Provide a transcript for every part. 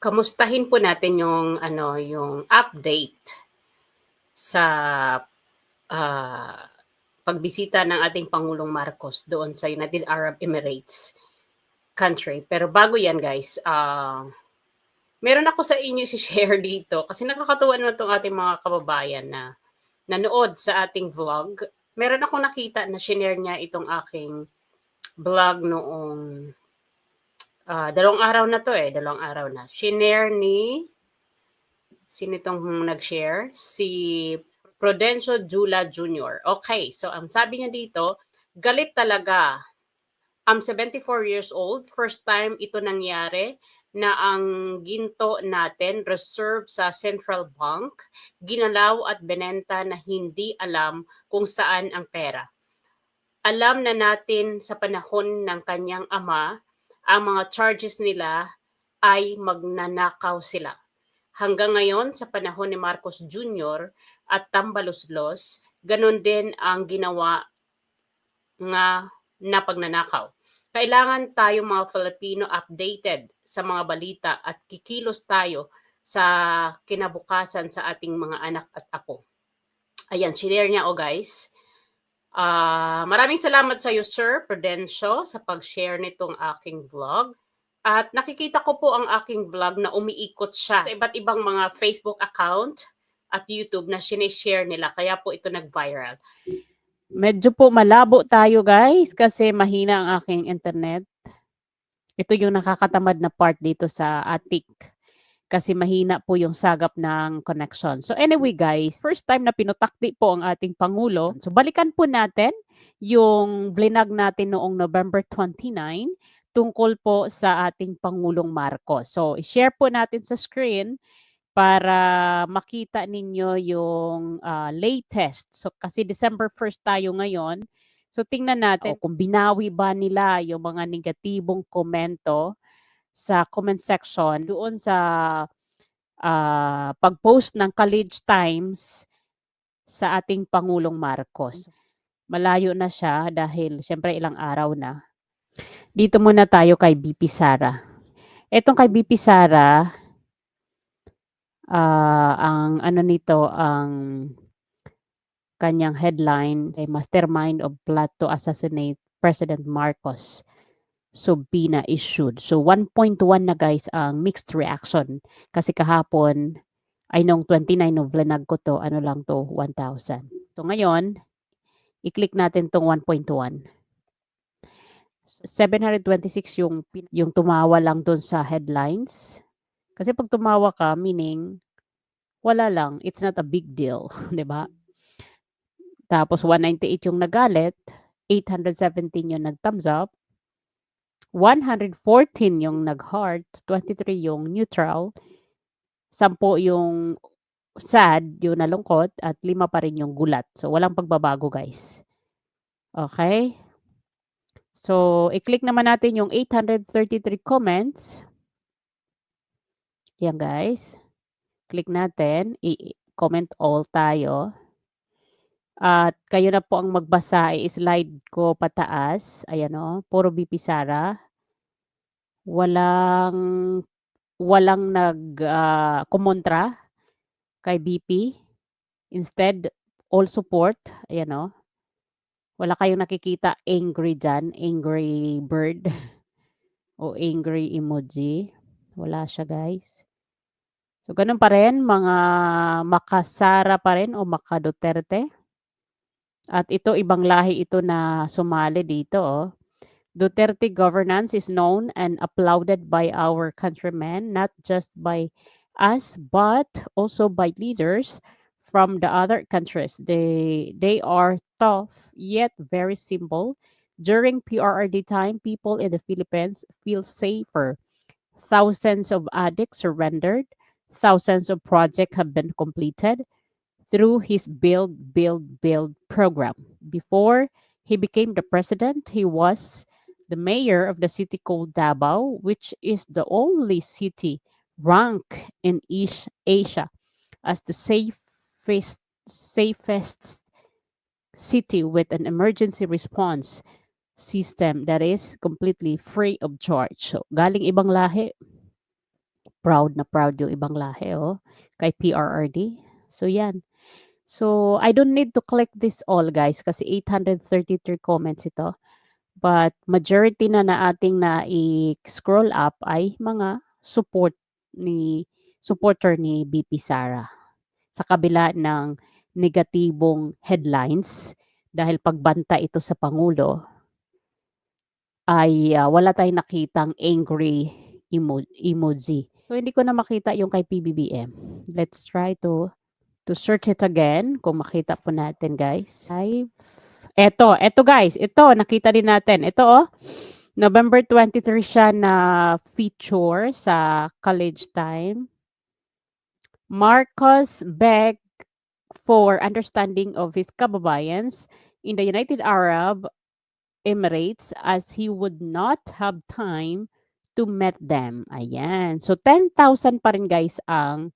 kamustahin po natin yung ano, yung update sa ah, pagbisita ng ating Pangulong Marcos doon sa United Arab Emirates country. Pero bago yan guys, ah, meron ako sa inyo si-share dito kasi nakakatuwa naman itong ating mga kababayan na nanood sa ating vlog. Meron ako nakita na share niya itong aking vlog noong ah, dalawang araw na to eh, dalawang araw na. Shinare ni sino itong nag-share? Si Prudencio Jula Jr. Okay, so ang sabi niya dito, galit talaga. I'm 74 years old. First time ito nangyari na ang ginto natin reserve sa central bank, ginalaw at benenta na hindi alam kung saan ang pera. Alam na natin sa panahon ng kanyang ama, ang mga charges nila ay magnanakaw sila. Hanggang ngayon, sa panahon ni Marcos Jr. at Tambaloslos, ganun din ang ginawa nga na pagnanakaw. Kailangan tayo mga Filipino updated sa mga balita at kikilos tayo sa kinabukasan sa ating mga anak at apo. Ayan, share niya o oh guys. Ah, maraming salamat sa iyo Sir Prudencio sa pag-share nitong aking vlog. At nakikita ko po ang aking vlog na umiikot siya sa iba't ibang mga Facebook account at YouTube na sinishare nila. Kaya po ito nag-viral. Medyo po malabo tayo guys kasi mahina ang aking internet. Ito yung nakakatamad na part dito sa attic kasi mahina po yung sagap ng connection. So anyway guys, first time na pinutakti po ang ating Pangulo. So balikan po natin yung vlinag natin noong November 29 tungkol po sa ating Pangulong Marcos. So i-share po natin sa screen para makita ninyo yung uh, latest. So kasi December 1st tayo ngayon. So tingnan natin kung binawi ba nila yung mga negatibong komento sa comment section doon sa uh, pag-post ng College Times sa ating Pangulong Marcos. Malayo na siya dahil siyempre ilang araw na. Dito muna tayo kay BP Sara. Etong kay BP Sara, uh, ang ano nito, ang kanyang headline ay Mastermind of Plot to Assassinate President Marcos subpoena issued. So 1.1 na guys ang mixed reaction kasi kahapon ay nung 29 of Vlinag ko to, ano lang to, 1,000. So ngayon, i-click natin tong 1.1. 726 yung yung tumawa lang doon sa headlines. Kasi pag tumawa ka, meaning wala lang, it's not a big deal, 'di ba? Tapos 198 yung nagalit, 817 yung nag-thumbs up, 114 yung nag-heart, 23 yung neutral, 10 yung sad, yung nalungkot, at 5 pa rin yung gulat. So, walang pagbabago, guys. Okay? So, i-click naman natin yung 833 comments. Yan, guys. Click natin. I-comment all tayo. At kayo na po ang magbasa, i-slide ko pataas. Ayan o, puro BP Sara. Walang, walang nag uh, kumontra kay BP. Instead, all support. Ayan o. Wala kayong nakikita angry dyan, angry bird o angry emoji. Wala siya guys. So, ganun pa rin, mga makasara pa rin o makaduterte. At ito, ibang lahi ito na sumali dito. Oh. Duterte governance is known and applauded by our countrymen, not just by us, but also by leaders from the other countries. They, they are tough, yet very simple. During PRRD time, people in the Philippines feel safer. Thousands of addicts surrendered. Thousands of projects have been completed through his Build, Build, Build program. Before he became the president, he was the mayor of the city called Davao, which is the only city ranked in East Asia as the safest, safest city with an emergency response system that is completely free of charge. So, galing ibang lahi. Proud na proud yung ibang lahi, oh, kay PRRD. So, yan. So, I don't need to click this all, guys, kasi 833 comments ito. But majority na na ating nai-scroll up ay mga support ni supporter ni BP Sara. Sa kabila ng negatibong headlines dahil pagbanta ito sa Pangulo, ay ah, wala tayong nakitang angry emo- emoji. So, hindi ko na makita yung kay PBBM. Let's try to to search it again kung makita po natin, guys. Live. Eto, eto guys, ito nakita din natin. Ito oh. November 23 siya na feature sa College Time. Marcos begged for understanding of his kababayans in the United Arab Emirates as he would not have time to meet them. Ayan. So 10,000 pa rin guys ang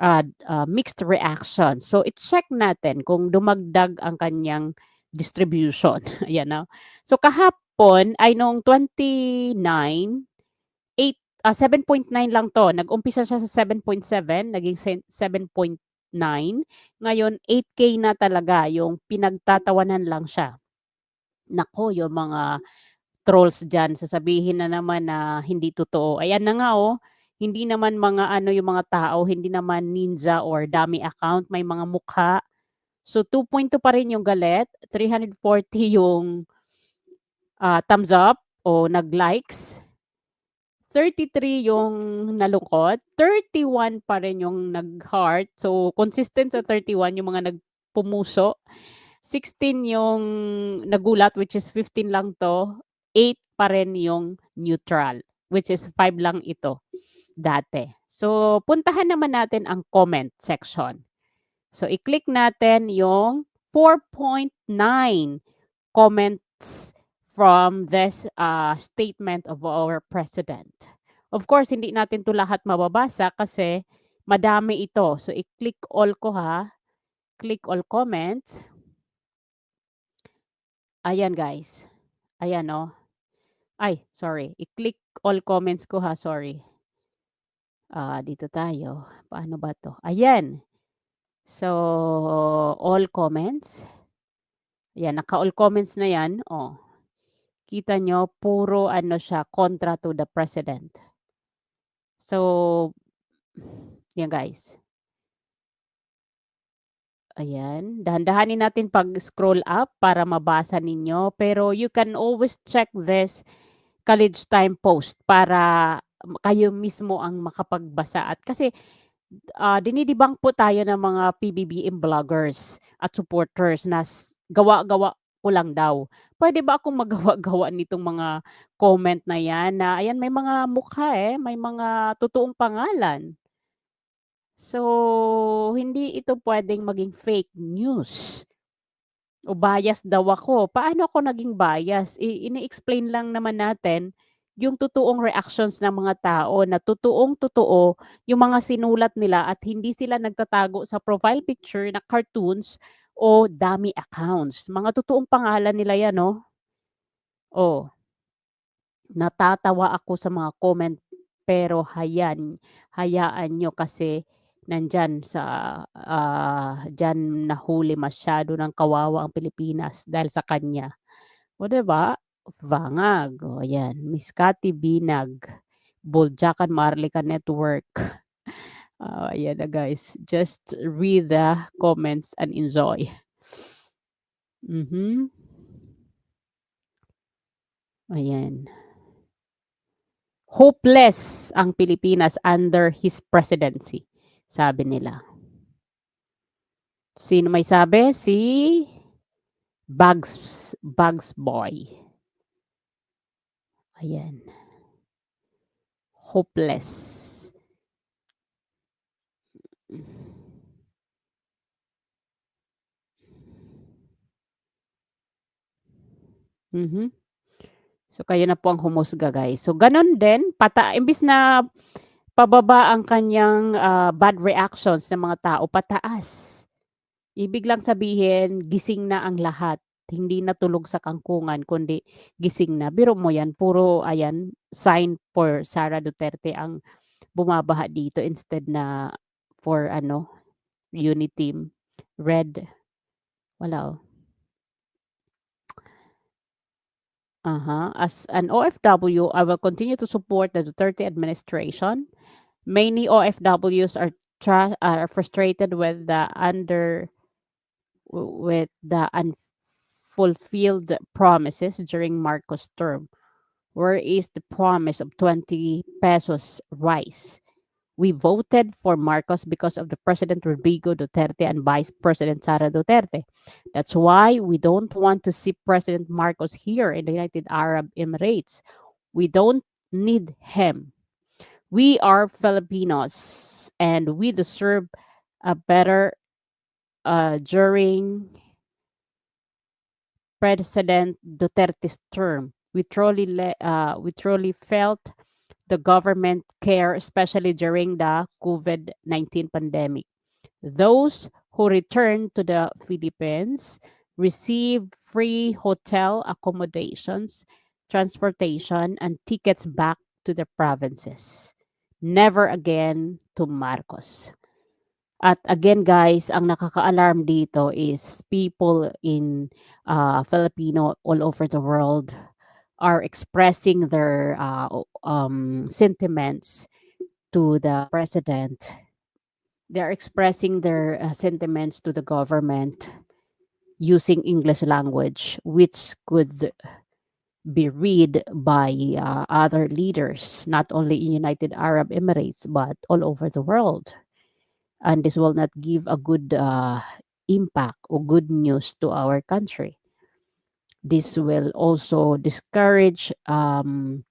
uh, uh, mixed reaction. So i-check natin kung dumagdag ang kanyang distribution. Ayan na. So kahapon ay nung 29 8 ah, 7.9 lang to. Nag-umpisa siya sa 7.7, naging se- 7.9. Ngayon 8k na talaga yung pinagtatawanan lang siya. Nako, yung mga trolls diyan sasabihin na naman na hindi totoo. Ayan na nga oh. Hindi naman mga ano yung mga tao, hindi naman ninja or dummy account, may mga mukha. So 2.2 pa rin yung galit, 340 yung ah, thumbs up o nag-likes. 33 yung nalungkot, 31 pa rin yung nag-heart. So consistent sa 31 yung mga nagpumuso. 16 yung nagulat which is 15 lang to. 8 pa rin yung neutral which is 5 lang ito dati. So puntahan naman natin ang comment section. So i-click natin yung 4.9 comments from this uh, statement of our president. Of course, hindi natin to lahat mababasa kasi madami ito. So i-click all ko ha. Click all comments. Ayan guys. Ayan oh. Ay, sorry. I-click all comments ko ha, sorry. Ah, dito tayo. Paano ba 'to? Ayan. So, all comments. Ayan, naka-all comments na 'yan, oh. Kita nyo, puro ano siya, kontra to the president. So, yan guys. Ayan, dahan-dahanin natin pag-scroll up para mabasa ninyo. Pero you can always check this college time post para kayo mismo ang makapagbasa. At kasi uh, dinidibang po tayo ng mga PBBM vloggers at supporters na gawa-gawa ko lang daw. Pwede ba akong magawa-gawa nitong mga comment na yan na ayan may mga mukha eh, may mga totoong pangalan. So, hindi ito pwedeng maging fake news. O bias daw ako. Paano ako naging bias? I- ini-explain lang naman natin yung totoong reactions ng mga tao na totoong totoo yung mga sinulat nila at hindi sila nagtatago sa profile picture na cartoons o dummy accounts. Mga totoong pangalan nila yan, no? Oh, natatawa ako sa mga comment pero hayan, hayaan nyo kasi nandyan sa ah, dyan nahuli masyado ng kawawa ang Pilipinas dahil sa kanya. O, 'di ba? Vangag, o ayan, Miss Cathy Binag, Boljakan Marlica Network. Ah, ayan na guys, just read the comments and enjoy. Mhm. Ayan. Hopeless ang Pilipinas under his presidency, sabi nila. Sino may sabi? Si Bugs Bugs Boy. Ayan. Hopeless. Mhm. So kayo na po ang humusga guys. So ganun din, pata imbis na pababa ang kanyang ah, bad reactions ng mga tao, pataas. Ibig lang sabihin, gising na ang lahat. Hindi na tulog sa kangkungan, kundi gising na. Biro mo yan, puro, ayan, sign for Sara Duterte ang bumabaha dito instead na for ano, unity team. Red. Wala oh. Uh-huh. As an OFW, I will continue to support the Duterte administration. Many OFWs are are frustrated with the under with the unfulfilled promises during Marcos' term. Where is the promise of 20 pesos rice? We voted for Marcos because of the President Rodrigo Duterte and Vice President Sara Duterte. That's why we don't want to see President Marcos here in the United Arab Emirates. We don't need him. We are Filipinos and we deserve a better uh, during President Duterte's term. We truly, uh, we truly felt the government care, especially during the COVID 19 pandemic. Those who returned to the Philippines receive free hotel accommodations, transportation, and tickets back to the provinces. Never again to Marcos. At again guys, ang nakaka-alarm dito is people in uh, Filipino all over the world are expressing their uh, um, sentiments to the president. They're expressing their uh, sentiments to the government using English language, which could be read by uh, other leaders, not only in United Arab Emirates but all over the world. And this will not give a good uh, impact or good news to our country. This will also discourage um,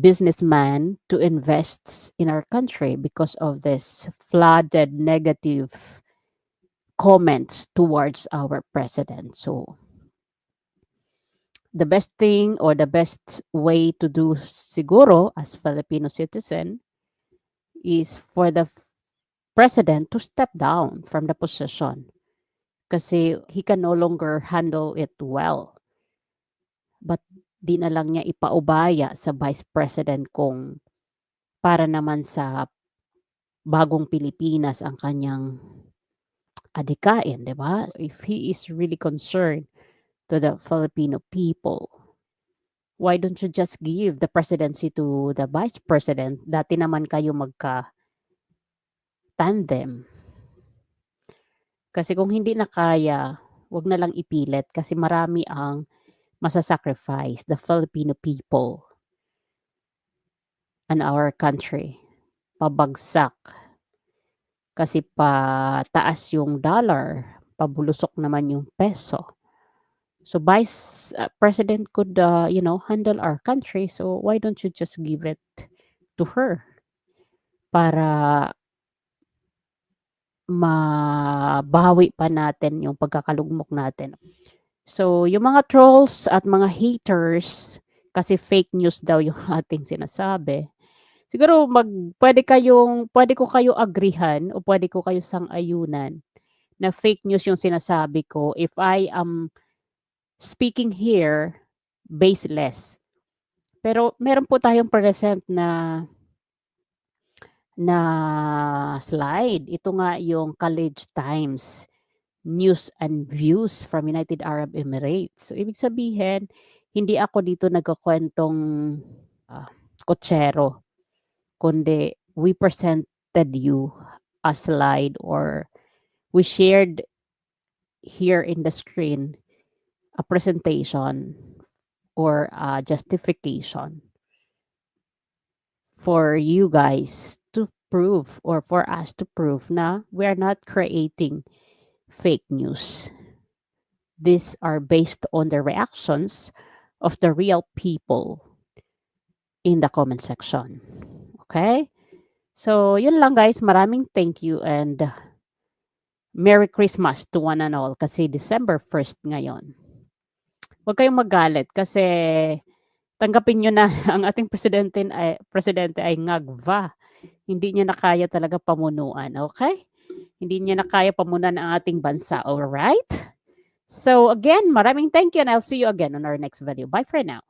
businessmen to invest in our country because of this flooded negative comments towards our president. So the best thing or the best way to do siguro as Filipino citizen is for the president to step down from the position kasi he can no longer handle it well. But di na lang niya ipaubaya sa vice president kung para naman sa bagong Pilipinas ang kanyang adikain, di ba? If he is really concerned to the Filipino people, why don't you just give the presidency to the vice president? Dati naman kayo magka tandem. Kasi kung hindi na kaya, wag na lang ipilit kasi marami ang masasacrifice the Filipino people and our country. Pabagsak. Kasi pa taas yung dollar, pabulusok naman yung peso. So Vice uh, President could, uh, you know, handle our country. So why don't you just give it to her para mabawi pa natin yung pagkakalugmok natin. So, yung mga trolls at mga haters, kasi fake news daw yung ating sinasabi. Siguro mag pwede kayong pwede ko kayo agrihan o pwede ko kayo sang-ayunan na fake news yung sinasabi ko if I am speaking here baseless. Pero meron po tayong present na na slide. Ito nga yung College Times news and views from United Arab Emirates. So, ibig sabihin, hindi ako dito nagkukwentong uh, kotsero, kundi we presented you a slide or we shared here in the screen a presentation or a justification for you guys prove or for us to prove na we are not creating fake news. These are based on the reactions of the real people in the comment section. Okay? So, yun lang guys. Maraming thank you and Merry Christmas to one and all kasi December 1st ngayon. Huwag kayong magalit kasi tanggapin nyo na ang ating presidente ay, presidente ay ngagva. Hindi niya na kaya talaga pamunuan. Okay? Hindi niya na kaya pamunan ang ating bansa. Alright? So again, maraming thank you and I'll see you again on our next video. Bye for now.